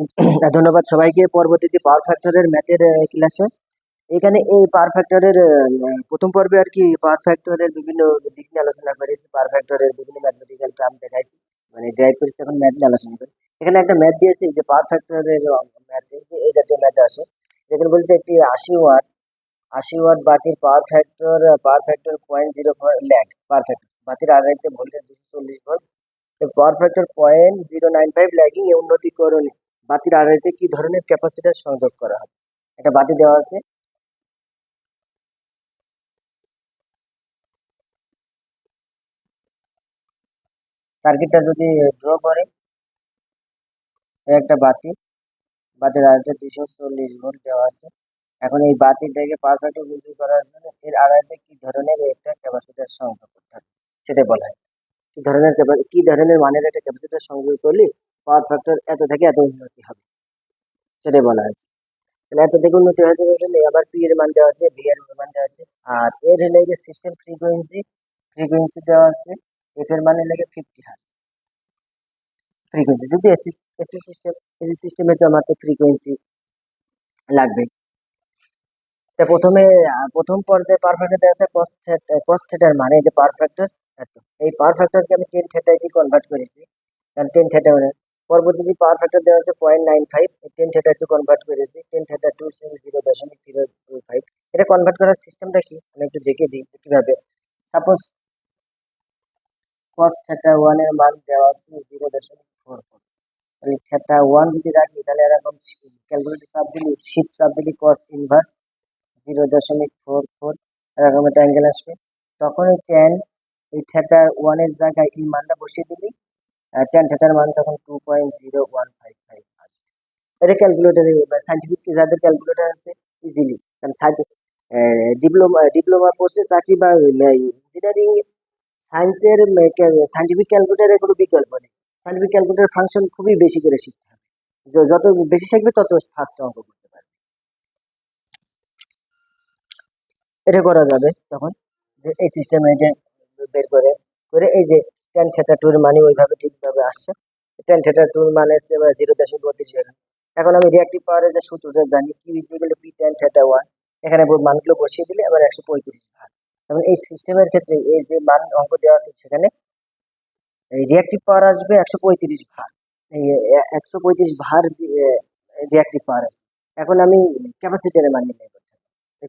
ধন্যবাদ সবাইকে। পরবর্তীতে পাওয়ার ফ্যাক্টরের ম্যাথের ক্লাসে এখানে এই পাওয়ার ফ্যাক্টরের প্রথম পর্বে আর কি পাওয়ার ফ্যাক্টরের বিভিন্ন দিক নিয়ে আলোচনা করেছি পাওয়ার ফ্যাক্টরের বিভিন্ন ম্যাথমেটিক্যাল টার্ম দেখাইছি। মানে ড্রাইভ করেছি, এখন ম্যাথ নিয়ে আলোচনা করি। এখানে একটা ম্যাথ দিয়েছে যে পাওয়ার ফ্যাক্টরের ম্যাথ দিয়েছে এই জাতীয় ম্যাথ আসে যেখানে বলতে একটি আশি ওয়াট আশি ওয়াট বাতির power factor power factor point zero lag power factor বাতির আড়াইতে ভোল্টেজ দুশো চল্লিশ volt power factor point zero nine five lagging এ উন্নতিকরণে। বাতির আড়াইতে কি ধরনের ক্যাপাসিটার সংযোগ করা হবে? একটা বাতি দেওয়া আছে। সার্কিটটা যদি ড্র করে একটা বাতি, বাতির আড়াইতে দুশো চল্লিশ ভোল্ট দেওয়া আছে। এখন এই বাতিটাকে পারফেক্ট বৃদ্ধি করার জন্য এর আড়াইতে কি ধরনের একটা ক্যাপাসিটার সংযোগ করতে হবে, সেটা বলা হয়। কি ধরনের কি ধরনের মানের একটা ক্যাপাসিটার সংযোগ করলে পাওয়ার ফ্যাক্টর এত থেকে এত উন্নতি হবে। সেটাই বলা আছে তাহলে এত থেকে উন্নতি হয়েছে বলে আবার পি এর মান দেওয়া আছে ভি এর মান দেওয়া আছে। আর এর হলে সিস্টেম ফ্রিকোয়েন্সি ফ্রিকোয়েন্সি দেওয়া আছে। এফ এর মানে লাগে ফিফটি হার্ট ফ্রিকোয়েন্সি যদি এসি এসি সিস্টেম এসি সিস্টেমে তো আমার তো ফ্রিকোয়েন্সি লাগবে। তা প্রথমে, প্রথম পর্যায়ে পারফেক্টর দেওয়া আছে কস থিটার মানে যে পারফেক্টর এত। এই পারফেক্টরকে আমি টেন থিটায় কনভার্ট করেছি। কারণ টেন থিটা মানে পরবর্তীতে পাওয়ার ফ্যাক্টর দেওয়া আছে point nine five tan theta two convert করেছি টেন থিটা টু জিরো দশমিক জিরো টু ফাইভ এটা কনভার্ট করার সিস্টেমটা কি? আমি একটু দেখে দিই কীভাবে। সাপোজ কস থিটা ওয়ানের মান দেওয়া আছে জিরো দশমিক ফোর ফোর তাহলে থিটা ওয়ান যদি রাখি, তাহলে এরকম ক্যালকুলেটর চাপ দিলি শিপ চাপ দিলি কস ইনভার্স জিরো দশমিক ফোর ফোর এরকম একটা অ্যাঙ্গেল আসবে। তখন এই টেন এই থিটা ওয়ানের জায়গায় এই মানটা বসিয়ে দিলি টেন থিটার মান তখন two point zero one five five আসবে এটা ক্যালকুলেটারে সাইন্টিফিক যাদের ক্যালকুলেটার আছে ইজিলি কারণ ডিপ্লোমা ডিপ্লোমা পোস্টে চাকরি বা ইঞ্জিনিয়ারিং সায়েন্সের সাইন্টিফিক ক্যালকুলেটারের কোনো বিকল্প নেই। সাইন্টিফিক ক্যালকুলেটার ফাংশন খুবই বেশি করে শিখতে হবে। যত বেশি শিখবে, তত ফার্স্ট অঙ্ক করতে পারবে। এটা করা যাবে তখন, যে এই সিস্টেমে যে বের করে করে এই যে টেন থেটা টুর মানে ওইভাবে ঠিকভাবে আসছে। টেন থেটা টুর মানে হচ্ছে জিরো দশমিক বত্রিশ এখানে আমি রিয়াক্টিভ পাওয়ারের যে সূত্রটা জানি Q equal P tan theta one এখানে মানগুলো বসিয়ে দিলে আবার একশো পঁয়ত্রিশ ভাগ। এবং এই সিস্টেমের ক্ষেত্রে এই যে মান অঙ্ক দেওয়া আছে সেখানে রিয়াক্টিভ পাওয়ার আসবে একশো পঁয়ত্রিশ ভার এই একশো পঁয়ত্রিশ ভার রিয়াক্টিভ পাওয়ার আছে এখন আমি ক্যাপাসিটারের মান নির্ণয় করতে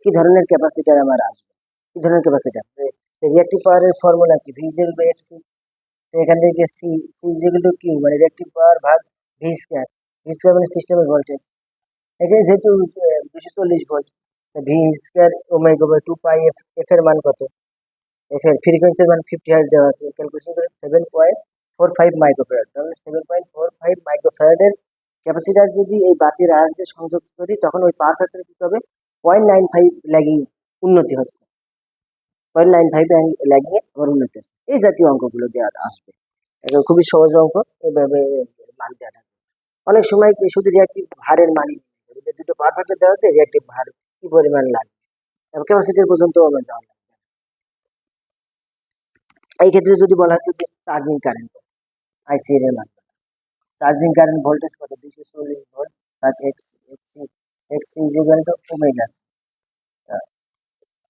কি ধরনের ক্যাপাসিটার আমার আসবে? কি ধরনের ক্যাপাসিটার রিয়াক্টিভ পাওয়ারের ফর্মুলা কি? ভি ইকুয়াল টু সি এখান থেকে সি সি টু কিউ মানে রিয়াক্টিভ পাওয়ার ভাগ ভি স্কোয়ার ভি স্কোয়ার মানে সিস্টেমের ভোল্টেজ এখানে যেহেতু দুশো চল্লিশ volt V square omega by two pi F F এর মান কত? এফ এর ফ্রিকোয়েন্সির মান ফিফটি হার্জ দেওয়া আছে। ক্যালকুলেশন করে seven point four five microfarad তাহলে সেভেন পয়েন্ট ফোর ফাইভ মাইক্রোফ্যারাডের ক্যাপাসিটার যদি এই বাতির আয়ানকে সংযোগ করি, তখন ওই পাওয়ার ফ্যাক্টর কি হবে পয়েন্ট নাইন ফাইভ ল্যাগিং উন্নতি হচ্ছে। পয়েন্ট নাইন ফাইভ ল্যাগিং এ আবার উন্নতি এই জাতীয় অঙ্কগুলো দেওয়া আসবে এগুলো খুবই সহজ অঙ্ক এইভাবে মান দেওয়া থাকবে অনেক সময় কি শুধু রিয়াক্টিভ ভারের মানই দুটো পাওয়ার দেওয়া হচ্ছে রিয়াক্টিভ ভার কি পরিমাণ লাগবে? ক্যাপাসিটির পর্যন্ত আমার যাওয়া লাগবে। এই ক্ষেত্রে যদি বলা হতো যে চার্জিং কারেন্ট আইসি এর মান। চার্জিং কারেন্ট ভোল্টেজ কত? দুশো চল্লিশ volt X XC XC equal to omega C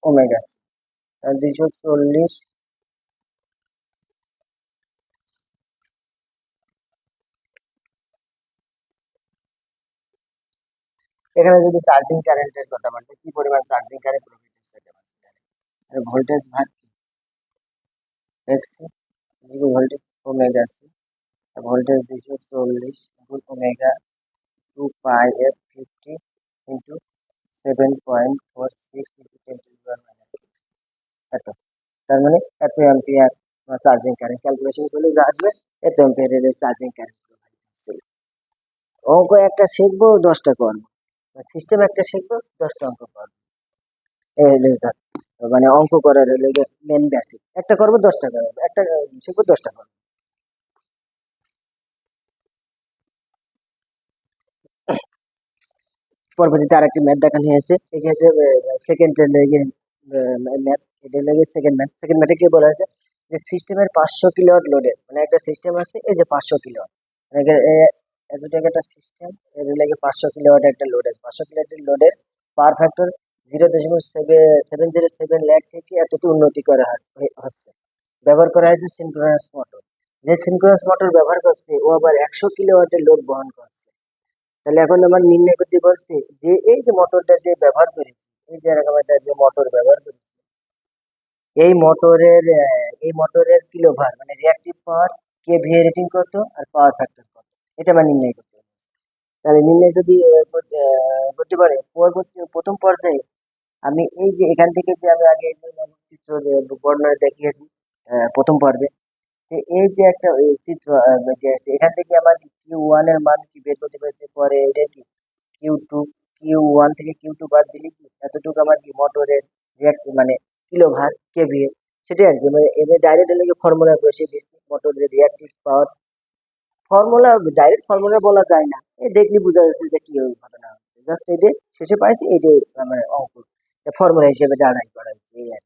omega C দুশো চল্লিশ। এখানে যদি চার্জিং কারেন্টের কথা বলতে কি পরিমাণ চার্জিং কারেন্ট প্রফিট হচ্ছে ক্যাপাসিটারে ভোল্টেজ ভাগ XC voltage omega C voltage দুশো চল্লিশ গুণ omega two pi F fifty into seven point four six into ten এত। তার মানে এত অ্যাম্পিয়ার চার্জিং কারেন্ট ক্যালকুলেশন করলে যা আসবে, এত অ্যাম্পিয়ারের চার্জিং কারেন্ট অঙ্ক একটা শিখব, দশটা করব। সিস্টেম একটা শিখব, দশটা অঙ্ক করব। এই হলো মানে অঙ্ক করার হলো মেন বেসিক একটা করব, দশটা করব। একটা শিখব, দশটা করব। পরবর্তীতে আরেকটি ম্যাথ দেখানো হয়েছে। সেকেন্ড ম্যাথ এটা লেগে সেকেন্ড ম্যাথ সেকেন্ড ম্যাথে কি বলা হয়েছে যে সিস্টেমের পাঁচশো কিলোয়াট লোডের মানে একটা সিস্টেম আছে, এই যে পাঁচশো কিলোয়াট মানে এত টাকা একটা সিস্টেম এর লাগে পাঁচশো কিলোওয়াট একটা লোড আছে। পাঁচশো কিলোওয়াটের লোডের পাওয়ার ফ্যাক্টর জিরো দশমিক সেভেন জিরো সেভেন ল্যাক থেকে এতটুকু উন্নতি করা হচ্ছে। ব্যবহার করা হয়েছে সিনক্রোনাস মোটর যে সিনক্রোনাস মোটর ব্যবহার করছে, ও আবার একশো কিলোওয়াটের লোড বহন করছে। তাহলে এখন আমার নির্ণয় করতে বলছে যে, এই যে মোটরটা যে ব্যবহার করেছি, এই যে এরকম একটা যে মোটর ব্যবহার করেছি এই মোটরের এই মোটরের কিলোভার মানে রিয়াক্টিভ পাওয়ার কেভিএ রেটিং কত আর পাওয়ার ফ্যাক্টর কত এটা আমার নির্ণয় করতে তাহলে নির্ণয় যদি করতে পারে, পরবর্তী, প্রথম পর্যায়ে আমি এই যে এখান থেকে যে আমি আগে চিত্র বর্ণনা দেখিয়েছি প্রথম পর্বে এই যে একটা চিত্র এখান থেকে আমার কিউ ওয়ানের মান কি বের করতে পেরেছে? পরে এটা কি? কিউ টু কিউ ওয়ান থেকে কিউ টু বাদ দিলে কি? এতটুকু আমার কি মোটরের রিয়াক্ট মানে কিলোভার কেভিএ সেটাই আর কি মানে এবার ডাইরেক্ট এলাকা ফর্মুলা বসে দিয়েছি মোটরের reactive power. Formula direct formula বলা যায় না। এই দেখলি বোঝা যাচ্ছে যে কি ওই ঘটনা হচ্ছে। জাস্ট এই যে শেষে পাইছি, এই যে মানে অঙ্ক। ফর্মুলা হিসেবে দাঁড়াই করা হয়েছে, এই আর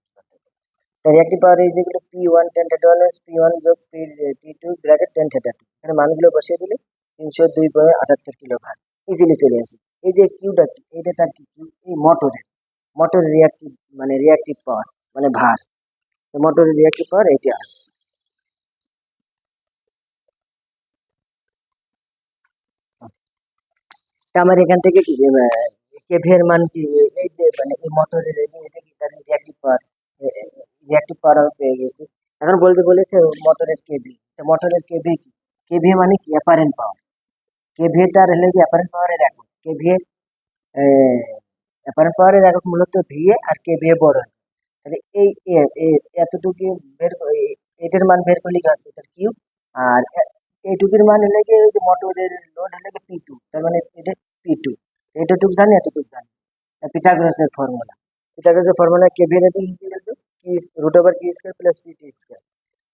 রিয়াক্টিভ পাওয়ার এই যেগুলো P one tan theta one P one যোগ P P two bracket tan theta two এখানে মানগুলো বসিয়ে দিলে তিনশো দুই পয়েন্ট আটাত্তর কিলো ভার ইজিলি চলে আসে। এই যে কিউটা এইটা তার কি কিউ এই মোটরের। মোটরের রিয়াক্টিভ মানে রিয়াক্টিভ পাওয়ার মানে ভার মোটরের রিয়াক্টিভ পাওয়ার এইটা আসছে আমার এখান থেকে কি কেভিএর মান কি এই যে মানে এই মোটরের এটা কি রিয়াক্টিভ পাওয়ার পেয়ে গেছি। এখন বলতে বলেছে মোটরের কেভি মোটরের কেভি কি? কেভি মানে কি? অ্যাপারেন্ট পাওয়ার কেভি তার হলে কি অ্যাপারেন্ট পাওয়ারের একক কেভি অ্যাপারেন্ট পাওয়ারের একক মূলত ভিএ আর কেভিএ বড়। তাহলে এই এতটুকু বের এটার মান বের করলে কি আছে? এটার কিউ। আর এইটুকুর মান হলে কি ওই যে মোটরের লোড হলে কি পি টু তার মানে এটা পি টু এটাটুকু জানি, এতটুকু জানি। পিথাগোরাসের ফর্মুলা পিথাগোরাসের ফর্মুলা কেভি এর equal Q root over Q square plus P T square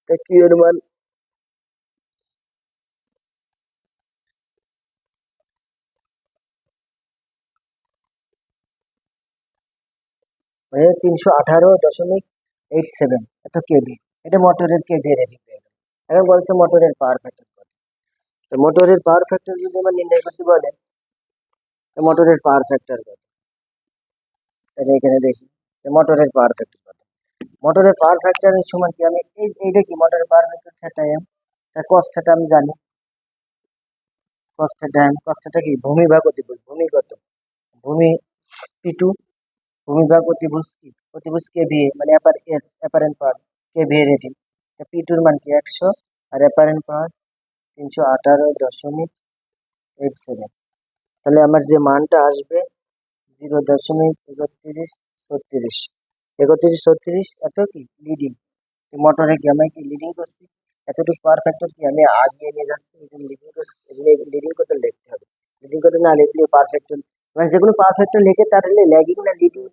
তো কিউ এর মান মানে তিনশো আঠারো দশমিক এইট সেভেন এত কেভি এটা মোটরের কেভি রেটিং পেয়ে গেল এখন বলছে মোটরের পাওয়ার ফ্যাক্টর তো মোটরের পাওয়ার ফ্যাক্টর যদি আমার নির্ণয় করতে বলে, তো মোটরের পাওয়ার ফ্যাক্টর কত? তাহলে এখানে দেখি মোটরের পাওয়ার ফ্যাক্টর কত? মোটরের পাওয়ার ফ্যাক্টরের সমান কি? আমি এই এইটা কি মোটরের পাওয়ার ফ্যাক্টর থেটা এম তার কস থেটা আমি জানি। Cos theta M cos theta কি? ভূমি ভাগ অতিভুজ ভূমি কত? ভূমি পি টু ভূমি ভাগ অতিভুজ কি অতিভুজ কে ভিএ মানে upper S apparent power K VA rating P টুর মান কি? একশো, আর অ্যাপারেন্ট পাওয়ার তিনশো আঠারো দশমিক এইট সেভেন তাহলে আমার যে মানটা আসবে জিরো দশমিক একত্রিশ ছত্রিশ। একত্রিশ ছত্রিশ এত কি? লিডিং মোটরে কি আমি কি লিডিং করছি? এতটুকু পাওয়ার কি আমি আগিয়ে নিয়ে যাচ্ছি? লিডিং করছি লিডিং করতে লিখতে হবে। লিডিং করতে না লিখলে পাওয়ার ফ্যাক্টর মানে যে কোনো পাওয়ার ফ্যাক্টর লিখে তার ল্যাগিং না লিডিং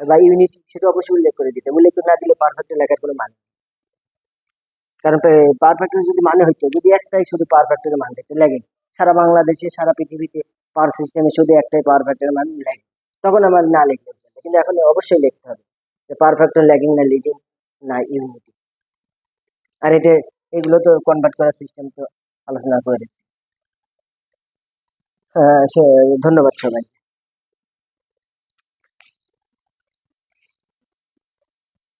বা ইউনিটি সেটা অবশ্যই উল্লেখ করে দিতে। উল্লেখ না দিলে পারফেক্ট লেখার কোনো মানে। কারণ পাওয়ার ফ্যাক্টর যদি মানে হইতো, যদি একটাই শুধু পাওয়ার ফ্যাক্টরের মান দেখতে লাগে। সারা বাংলাদেশে, সারা পৃথিবীতে পাওয়ার সিস্টেমে শুধু একটাই পাওয়ার ফ্যাক্টরের মান লাগে। তখন আমার না লিখলে। কিন্তু এখন অবশ্যই লিখতে হবে যে পাওয়ার ফ্যাক্টর ল্যাগিং না লিডিং না ইউনিটি আর এটা, এগুলো তো কনভার্ট করার সিস্টেম তো আলোচনা করে দিচ্ছি ধন্যবাদ সবাই